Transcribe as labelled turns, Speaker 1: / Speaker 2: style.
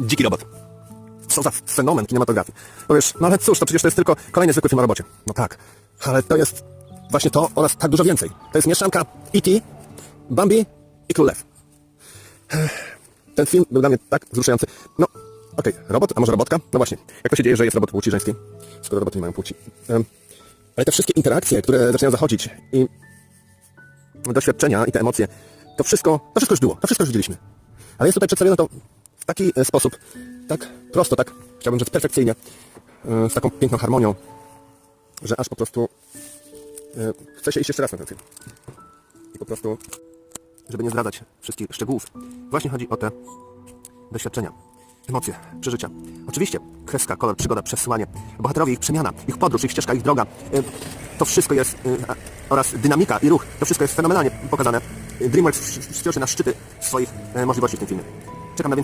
Speaker 1: Dziki robot. Co za fenomen kinematografii. No wiesz, no ale cóż, to przecież to jest tylko kolejny zwykły film o robocie. No tak, ale to jest właśnie to oraz tak dużo więcej. To jest mieszanka E.T., Bambi i. Ech, Ten film był dla mnie tak wzruszający. No, okej, robot, a może robotka? No właśnie, jak to się dzieje, że jest robot płci żeńskiej? Skoro roboty nie mają płci. Em, ale te wszystkie interakcje, które zaczynają zachodzić i doświadczenia i te emocje, to wszystko, to wszystko już było, to wszystko już widzieliśmy. Ale jest tutaj przedstawione to w taki e, sposób, tak prosto, tak, chciałbym rzec perfekcyjnie, e, z taką piękną harmonią, że aż po prostu e, chce się iść jeszcze raz na ten film. I po prostu, żeby nie zdradzać wszystkich szczegółów, właśnie chodzi o te doświadczenia, emocje, przeżycia. Oczywiście kreska, kolor, przygoda, przesyłanie, bohaterowie, ich przemiana, ich podróż, ich ścieżka, ich droga, to wszystko jest, oraz dynamika i ruch, to wszystko jest fenomenalnie pokazane. DreamWorks się na szczyty swoich możliwości w tym filmie. Czekam na więcej